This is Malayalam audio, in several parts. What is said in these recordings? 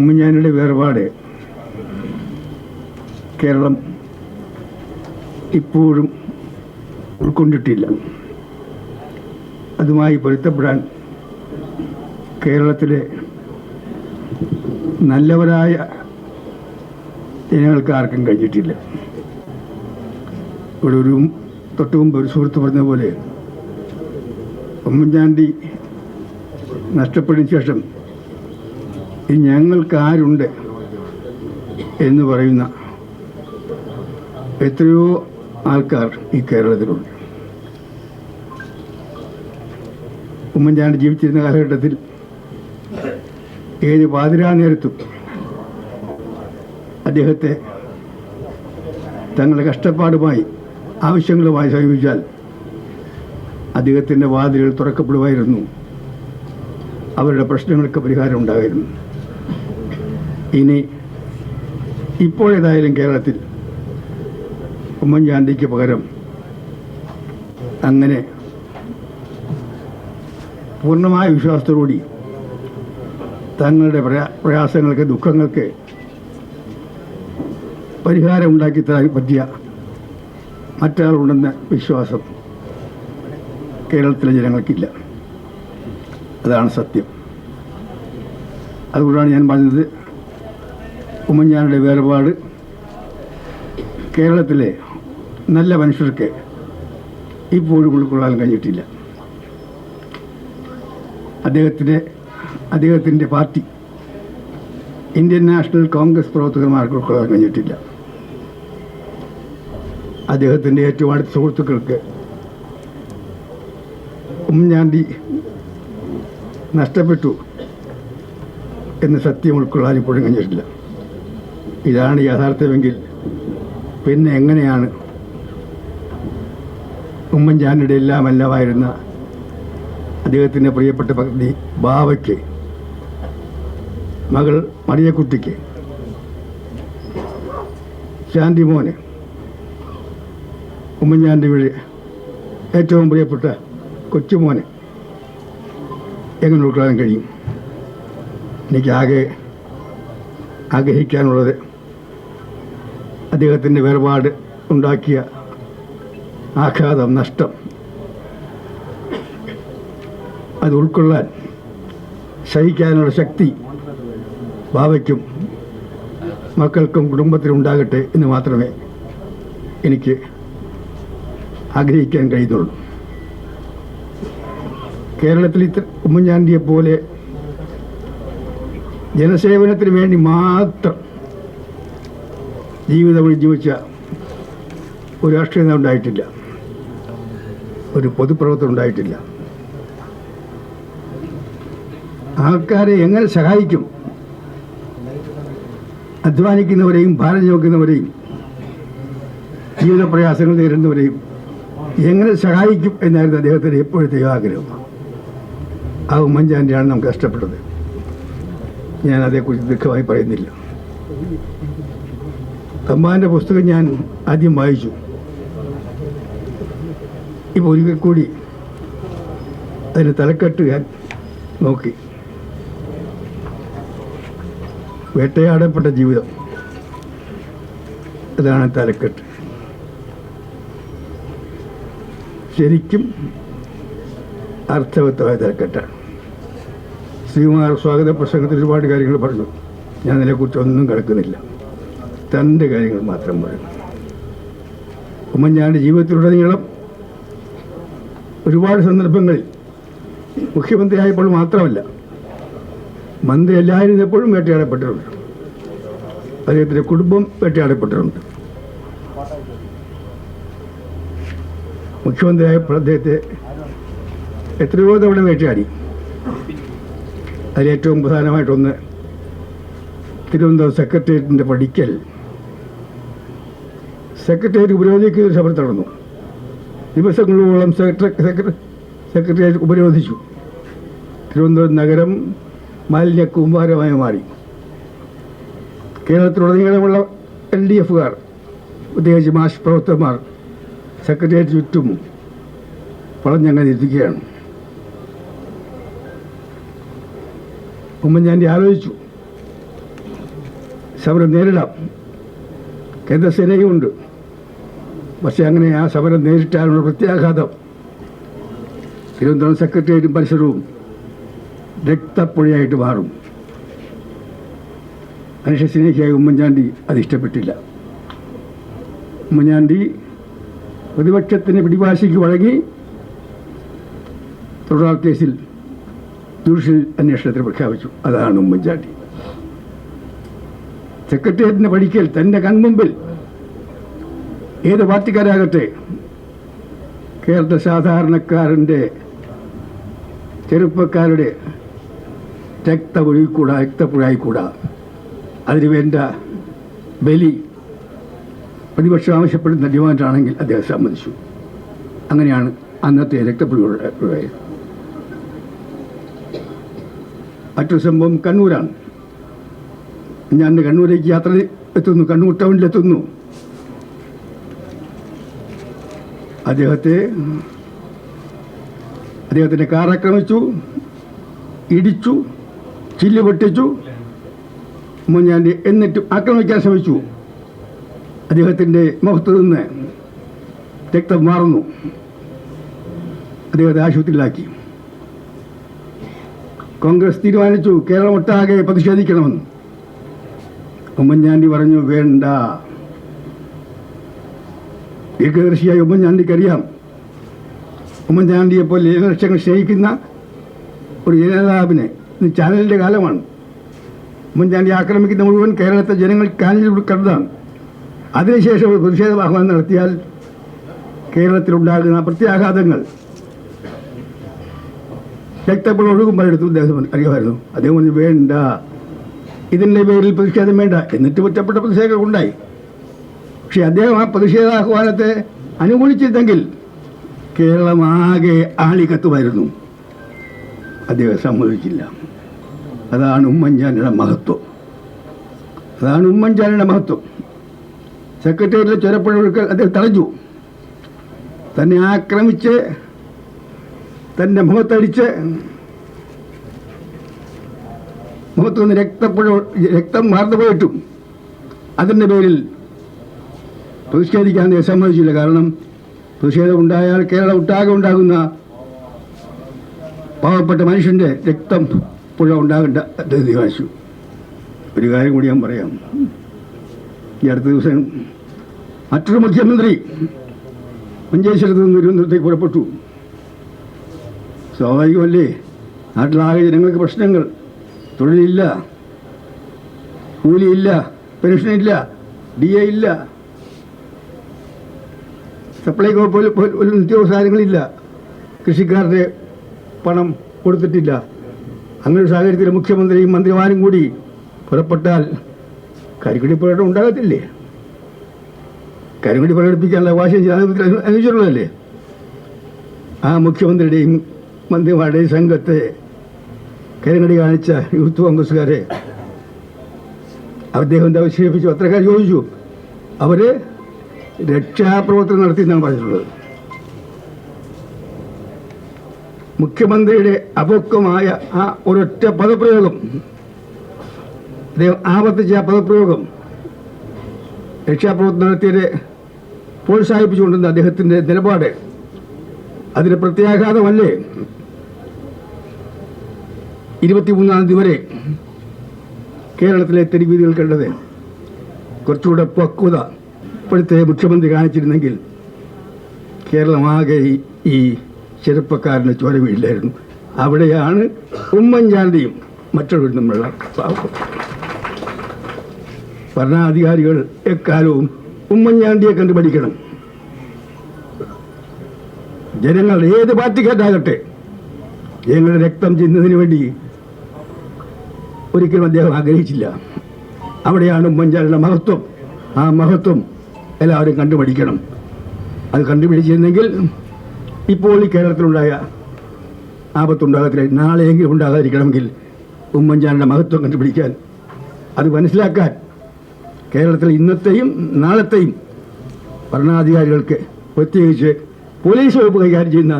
ഉമ്മൻചാണ്ടിയുടെ വേർപാട് കേരളം ഇപ്പോഴും ഉൾക്കൊണ്ടിട്ടില്ല. അതുമായി പൊരുത്തപ്പെടാൻ കേരളത്തിലെ നല്ലവരായ ജനങ്ങൾക്ക് ആർക്കും കഴിഞ്ഞിട്ടില്ല. ഇവിടെ ഒരു തൊട്ട് മുമ്പ് ഒരു സുഹൃത്ത് പറഞ്ഞ പോലെ ഉമ്മൻചാണ്ടി നഷ്ടപ്പെടുന്ന ശേഷം ഞങ്ങൾക്ക് ആരുണ്ട് എന്ന് പറയുന്ന എത്രയോ ആൾക്കാർ ഈ കേരളത്തിലുണ്ട്. ഉമ്മൻചാണ്ടി ജീവിച്ചിരുന്ന കാലഘട്ടത്തിൽ ഏത് പാതിരാ നേരത്തും അദ്ദേഹത്തെ തങ്ങളുടെ കഷ്ടപ്പാടുമായി ആവശ്യങ്ങളുമായി സമീപിച്ചാൽ അദ്ദേഹത്തിന്റെ വാതിലുകൾ തുറക്കപ്പെടുമായിരുന്നു. അവരുടെ പ്രശ്നങ്ങൾക്ക് പരിഹാരം ഉണ്ടായിരുന്നു. ഇനി ഇപ്പോഴേതായാലും കേരളത്തിൽ ഉമ്മൻചാണ്ടിക്ക് പകരം അങ്ങനെ പൂർണമായ വിശ്വാസത്തോടുകൂടി തങ്ങളുടെ പ്രയാ പ്രയാസങ്ങൾക്ക് ദുഃഖങ്ങൾക്ക് പരിഹാരം ഉണ്ടാക്കി തരാൻ പറ്റിയ മറ്റാളുണ്ടെന്ന വിശ്വാസം കേരളത്തിലെ ജനങ്ങൾക്കില്ല. അതാണ് സത്യം. അതുകൊണ്ടാണ് ഞാൻ പറഞ്ഞത് ഉമ്മൻചാണ്ടിയുടെ വേർപാട് കേരളത്തിലെ നല്ല മനുഷ്യർക്ക് ഇപ്പോഴും ഉൾക്കൊള്ളാൻ കഴിഞ്ഞിട്ടില്ല. അദ്ദേഹത്തിന്റെ അദ്ദേഹത്തിന്റെ പാർട്ടി ഇന്ത്യൻ നാഷണൽ കോൺഗ്രസ് പ്രവർത്തകന്മാർക്ക് ഉൾക്കൊള്ളാൻ കഴിഞ്ഞിട്ടില്ല. അദ്ദേഹത്തിന്റെ ഏറ്റവും അടുത്ത സുഹൃത്തുക്കൾക്ക് ഉമ്മൻചാണ്ടി നഷ്ടപ്പെട്ടു എന്ന് സത്യം ഉൾക്കൊള്ളാൻ ഇപ്പോഴും കഴിഞ്ഞിട്ടില്ല. ഇതാണ് യാഥാർത്ഥ്യമെങ്കിൽ പിന്നെ എങ്ങനെയാണ് ഉമ്മൻചാണ്ടിയുടെ എല്ലാം എല്ലാമായിരുന്ന അദ്ദേഹത്തിന്റെ പ്രിയപ്പെട്ട പത്നി ബാവയ്ക്ക് മകൾ മറിയക്കുട്ടിക്ക് ശാന്തി ശാന്തിമോന് ഉമ്മൻചാണ്ടിയുടെ ഏറ്റവും പ്രിയപ്പെട്ട കൊച്ചുമോന് എങ്ങനെ ഉൾക്കൊള്ളാൻ കഴിയും? എനിക്കാകെ ആഗ്രഹിക്കാനുള്ളത് അദ്ദേഹത്തിന്റെ വേർപാട് ഉണ്ടാക്കിയ ആഘാതം നഷ്ടം. അത് ഉൾക്കൊള്ളാൻ സഹിക്കാനുള്ള ശക്തി ബാബയ്ക്കും മക്കൾക്കും കുടുംബത്തിനും ഉണ്ടാകട്ടെ എന്ന് മാത്രമേ എനിക്ക് ആഗ്രഹിക്കാൻ കഴിയുന്നുള്ളൂ. കേരളത്തിൽ ഇത്ര ഉമ്മൻചാണ്ടിയെ പോലെ ജനസേവനത്തിന് വേണ്ടി മാത്രം ജീവിതം ജീവിച്ച ഒരു രാഷ്ട്രീയ ഉണ്ടായിട്ടില്ല. ഒരു പൊതുപ്രവർത്തനം ഉണ്ടായിട്ടില്ല. ആൾക്കാരെ എങ്ങനെ സഹായിക്കും? അധ്വാനിക്കുന്നവരെയും ഭാരം ചോക്കുന്നവരെയും ജീവിത പ്രയാസങ്ങൾ നേരിടുന്നവരെയും എങ്ങനെ സഹായിക്കും എന്നായിരുന്നു അദ്ദേഹത്തിന്റെ എപ്പോഴത്തെ ആഗ്രഹം. ആ ഉമ്മൻചാണ്ടിയാണ് നമുക്ക് കഷ്ടപ്പെട്ടത്. ഞാൻ അതേക്കുറിച്ച് ദുഃഖമായി പറയുന്നില്ല. തമ്പാന്റെ പുസ്തകം ഞാൻ ആദ്യം വായിച്ചു. ഇപ്പോൾ ഒരിക്കൽ കൂടി അതിന് തലക്കെട്ട് ഞാൻ നോക്കി. വേട്ടയാടപ്പെട്ട ജീവിതം. അതാണ് തലക്കെട്ട്. ശരിക്കും അർത്ഥവത്തായ തലക്കെട്ടാണ്. ശ്രീകുമാർ സ്വാഗത പ്രസംഗത്തിൽ ഒരുപാട് കാര്യങ്ങൾ പറഞ്ഞു. ഞാൻ അതിനെക്കുറിച്ച് ഒന്നും കിടക്കുന്നില്ല തന്റെ കാര്യങ്ങൾ മാത്രം പറയും. ഉമ്മൻചാണ്ടി ജീവിതത്തിലുടനീളം ഒരുപാട് സന്ദർഭങ്ങളിൽ മുഖ്യമന്ത്രിയായപ്പോൾ മാത്രമല്ല മന്ത്രി എല്ലായിരുന്നപ്പോഴും വേട്ടയാടപ്പെട്ടിട്ടുണ്ട്. അദ്ദേഹത്തിന്റെ കുടുംബം വേട്ടയാടപ്പെട്ടിട്ടുണ്ട്. മുഖ്യമന്ത്രിയായപ്പോൾ അദ്ദേഹത്തെ എത്രയോ തവണ വേട്ടയാടി. അതിലേറ്റവും പ്രധാനമായിട്ടൊന്ന് തിരുവനന്തപുരം സെക്രട്ടേറിയറ്റിന്റെ പഠിക്കൽ സെക്രട്ടേറിയറ്റ് ഉപരോധിക്കുന്ന സമരം നടന്നു. ദിവസങ്ങളോളം സെക്രട്ടറി സെക്രട്ടറി സെക്രട്ടേറിയറ്റ് ഉപരോധിച്ചു. തിരുവനന്തപുരം നഗരം മാലിന്യ കൂമ്പാരമായി മാറി. കേരളത്തിലുടനീളമുള്ള എൽ ഡി എഫുകാർ പ്രത്യേകിച്ച് മാഷ് പ്രവർത്തകന്മാർ സെക്രട്ടേറിയറ്റ് ചുറ്റും വളഞ്ഞങ്ങനെ ഇരിക്കുകയാണ് ഉമ്മൻചാണ്ടി ആലോചിച്ചു സമരം നേരിടാം. കേന്ദ്രസേനയുമുണ്ട് പക്ഷേ അങ്ങനെ ആ സമരം നേരിട്ടാലുള്ള പ്രത്യാഘാതം. തിരുവനന്തപുരം സെക്രട്ടേറിയറ്റും പരിസരവും രക്തപ്പുഴയായിട്ട് മാറും. മനുഷ്യസ്നേഹിയായ ഉമ്മൻചാണ്ടി അത് ഇഷ്ടപ്പെട്ടില്ല. ഉമ്മൻചാണ്ടി പ്രതിപക്ഷത്തിന് പിടിവാശിക്ക് വഴങ്ങി തുടർ കേസിൽ ജുഡീഷ്യൽ അന്വേഷണത്തിന് പ്രഖ്യാപിച്ചു. അതാണ് ഉമ്മൻചാണ്ടി. സെക്രട്ടേറിയറ്റിന്റെ പഠിക്കൽ തന്റെ കൺമുമ്പിൽ ഏത് പാർട്ടിക്കാരാകട്ടെ കേരള സാധാരണക്കാരന്റെ ചെറുപ്പക്കാരുടെ രക്തപൊഴിക്കൂടാ രക്തപ്പുഴായിക്കൂടാ. അതിന് വേണ്ട ബലി പ്രതിപക്ഷം ആവശ്യപ്പെടുന്ന ഡിമാൻഡാണെങ്കിൽ അദ്ദേഹം സമ്മതിച്ചു. അങ്ങനെയാണ് അന്നത്തെ രക്തപ്പുഴയുണ്ടായത് മറ്റൊരു സംഭവം കണ്ണൂരാണ്. ഞാൻ കണ്ണൂരേക്ക് യാത്ര എത്തുന്നു കണ്ണൂർ ടൗണിലെത്തുന്നു. അദ്ദേഹത്തെ അദ്ദേഹത്തിന്റെ കാർ ആക്രമിച്ചു ഇടിച്ചു ചില്ല് പൊട്ടിച്ചു ഉമ്മൻചാണ്ടി എന്നിട്ടും ആക്രമിക്കാൻ ശ്രമിച്ചു. അദ്ദേഹത്തിന്റെ മുഖത്ത് നിന്ന് രക്തം മാറുന്നു അദ്ദേഹത്തെ ആശുപത്രിയിലാക്കി. കോൺഗ്രസ് തീരുമാനിച്ചു കേരളം ഒട്ടാകെ പ്രതിഷേധിക്കണമെന്ന്. ഉമ്മൻചാണ്ടി പറഞ്ഞു വേണ്ട. ദീർഘദർശിയായ ഉമ്മൻചാണ്ടിക്കറിയാം. ഉമ്മൻചാണ്ടിയെ പോലെ ജനലക്ഷങ്ങൾ സ്നേഹിക്കുന്ന ഒരു ജനനേതാവിനെ ഇത് ചാനലിന്റെ കാലമാണ്. ഉമ്മൻചാണ്ടി ആക്രമിക്കുന്ന മുഴുവൻ കേരളത്തെ ജനങ്ങൾ കാനലിൽ കണ്ടതാണ് അതിനുശേഷം ഒരു പ്രതിഷേധ ആഹ്വാനം നടത്തിയാൽ കേരളത്തിലുണ്ടാകുന്ന പ്രത്യാഘാതങ്ങൾ രക്തപ്പോൾ ഒഴുകും പലയിടത്തും അദ്ദേഹം അറിയാമായിരുന്നു. അദ്ദേഹം വേണ്ട. ഇതിന്റെ പേരിൽ പ്രതിഷേധം വേണ്ട. എന്നിട്ട് ഒറ്റപ്പെട്ട പ്രതിഷേധങ്ങൾ ഉണ്ടായി. പക്ഷെ അദ്ദേഹം ആ പ്രതിഷേധാഹ്വാനത്തെ അനുകൂലിച്ചിരുന്നെങ്കിൽ കേരളമാകെ ആളിക്കത്തുമായിരുന്നു അദ്ദേഹം സമ്മതിച്ചില്ല. അതാണ് ഉമ്മൻചാണ്ടിയുടെ മഹത്വം. അതാണ് ഉമ്മൻചാണ്ടിയുടെ മഹത്വം. സെക്രട്ടേറിയറ്റിലെ ചുരപ്പുഴ അദ്ദേഹം തടഞ്ഞു. തന്നെ ആക്രമിച്ച് തന്റെ മുഖത്തടിച്ച് മുഖത്തു നിന്ന് രക്തപ്പുഴ രക്തം വാർന്നു പോയിട്ടും. അതിന്റെ പേരിൽ പ്രതിഷേധിക്കാൻ സമ്മതിച്ചില്ല കാരണം പ്രതിഷേധം ഉണ്ടായാൽ കേരളം ഒട്ടാകെ ഉണ്ടാകുന്ന പാവപ്പെട്ട മനുഷ്യന്റെ രക്തം പുഴ ഉണ്ടാകേണ്ട അദ്ദേഹം തീരുമാനിച്ചു ഒരു കാര്യം കൂടി ഞാൻ പറയാം. ഈ അടുത്ത ദിവസം മറ്റൊരു മുഖ്യമന്ത്രി മഞ്ചേശ്വരത്ത് നിന്ന് തിരുവനന്തപുരത്തേക്ക് പുറപ്പെട്ടു. സ്വാഭാവികമല്ലേ? നാട്ടിലാകെ ജനങ്ങൾക്ക് പ്രശ്നങ്ങൾ. തൊഴിലില്ല. കൂലിയില്ല. പെൻഷനില്ല. ഡി എ ഇല്ല. സപ്ലൈകോ പോലും പോലും നിത്യോപസാരങ്ങളില്ല കൃഷിക്കാരുടെ പണം കൊടുത്തിട്ടില്ല. അങ്ങനെ ഒരു സാഹചര്യത്തിൽ മുഖ്യമന്ത്രിയും മന്ത്രിമാരും കൂടി പുറപ്പെട്ടാൽ കരിക്കുടി പ്രകടനം ഉണ്ടാകത്തില്ലേ? കരിക്കുടി പ്രകടിപ്പിക്കാനുള്ള വാശം ജനാധിപത്യത്തിൽ അനു- ആ മുഖ്യമന്ത്രിയുടെയും മന്ത്രിമാരുടെയും സംഘത്തെ കരിങ്ങടി കാണിച്ച യൂത്ത് കോൺഗ്രസ്സുകാരെ അദ്ദേഹം എന്താ വിശേഷിപ്പിച്ചു? അത്രക്കാർ ചോദിച്ചു. അവർ രക്ഷാപ്രവർത്തനം നടത്തി എന്നാണ് പറഞ്ഞിട്ടുള്ളത്. മുഖ്യമന്ത്രിയുടെ അപക്വമായ ആ ഒരൊറ്റ പദപ്രയോഗം അദ്ദേഹം ആവർത്തിച്ച ആ പദപ്രയോഗം രക്ഷാപ്രവർത്തനം നടത്തിയതിനെ പ്രോത്സാഹിപ്പിച്ചുകൊണ്ടുന്ന അദ്ദേഹത്തിന്റെ നിലപാട് അതിന് പ്രത്യാഘാതമല്ലേ? ഇരുപത്തിമൂന്നാം തീയതി വരെ കേരളത്തിലെ തെരുവീതികൾ കണ്ടത് കുറച്ചുകൂടെ പക്വത ഇപ്പോഴത്തെ മുഖ്യമന്ത്രി കാണിച്ചിരുന്നെങ്കിൽ കേരളമാകെ ഈ- ചെറുപ്പക്കാരന് ചോര അവിടെയാണ് ഉമ്മൻചാണ്ടിയും മറ്റുള്ളവരും തമ്മിലുള്ള ഭരണാധികാരികൾ എക്കാലവും ഉമ്മൻചാണ്ടിയെ കണ്ടുപഠിക്കണം ജനങ്ങൾ ഏത് പാർട്ടിക്കാരാകട്ടെ ജനങ്ങളുടെ രക്തം ചിന്നതിന് വേണ്ടി ഒരിക്കലും അദ്ദേഹം ആഗ്രഹിച്ചില്ല. അവിടെയാണ് ഉമ്മൻചാണ്ടിയുടെ മഹത്വം. ആ മഹത്വം എല്ലാവരും കണ്ടുപഠിക്കണം അത് കണ്ടുപിടിച്ചിരുന്നെങ്കിൽ ഇപ്പോൾ ഈ കേരളത്തിലുണ്ടായ ആപത്തുണ്ടാകത്തില്ല. നാളെയെങ്കിലും ഉണ്ടാകാതിരിക്കണമെങ്കിൽ ഉമ്മൻചാണ്ടിയുടെ മഹത്വം കണ്ടുപിടിക്കാൻ അത് മനസ്സിലാക്കാൻ കേരളത്തിൽ ഇന്നത്തെയും നാളത്തെയും ഭരണാധികാരികൾക്ക് പ്രത്യേകിച്ച് പോലീസ് വകുപ്പ് കൈകാര്യം ചെയ്യുന്ന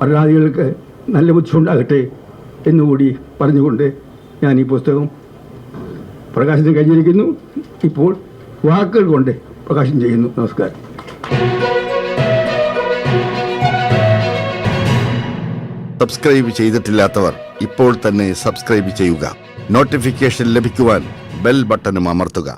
ഭരണാധികാരികൾക്ക് നല്ല ബുദ്ധി ഉണ്ടാകട്ടെ എന്നുകൂടി പറഞ്ഞുകൊണ്ട് ഞാൻ ഈ പുസ്തകം പ്രകാശനം കഴിഞ്ഞിരിക്കുന്നു. ഇപ്പോൾ വാക്കുകൾ കൊണ്ട് പ്രകാശനം ചെയ്യുന്നു. നമസ്കാരം. സബ്സ്ക്രൈബ് ചെയ്തിട്ടില്ലാത്തവർ ഇപ്പോൾ തന്നെ സബ്സ്ക്രൈബ് ചെയ്യുക. നോട്ടിഫിക്കേഷൻ ലഭിക്കുവാൻ ബെൽ ബട്ടണും അമർത്തുക.